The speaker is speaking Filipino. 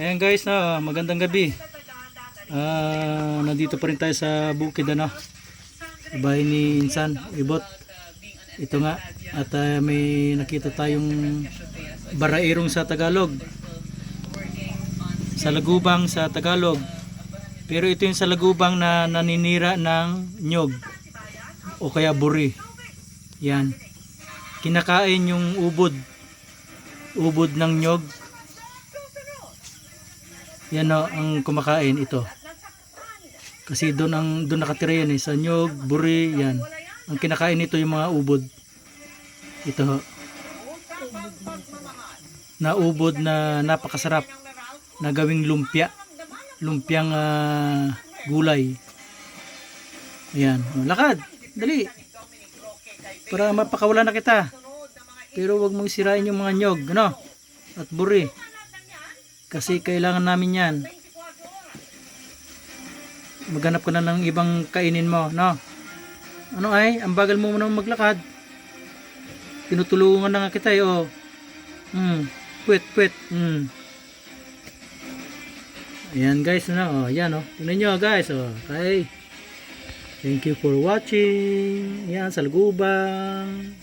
Ayan guys, na magandang gabi. Ah, nandito pa rin tayo sa bukid ano. Bahay ni Insan, Ibot. Ito nga at ah, may nakita tayong barairong sa Tagalog. Sa lagubang sa Tagalog. Pero ito yung sa lagubang na naninira ng nyog o kaya buri. Yan. Kinakain yung ubod. Ubod ng nyog. Yan o, ang kumakain ito. Kasi doon ang doon nakatira yan eh, sa nyog, buri, yan. Ang kinakain nito yung mga ubod. Ito ho. Na ubod na napakasarap na gawing lumpia. Lumpiang ah, gulay. Ayan, o, lakad. Dali. Para mapakawala na kita. Pero wag mong sirain yung mga nyog, ano? At buri. Kasi kailangan namin yan. Maghanap ka na ng ibang kainin mo, no? Ano ay? Ang bagal mo naman maglakad. Tinutulungan na nga kita, eh, oh. Hmm. Puwet, puwet. Hmm. Ayan guys, ano? Oh, yan, oh. Tingnan nyo, guys, oh. Okay. Thank you for watching. Yan, sa lagubang.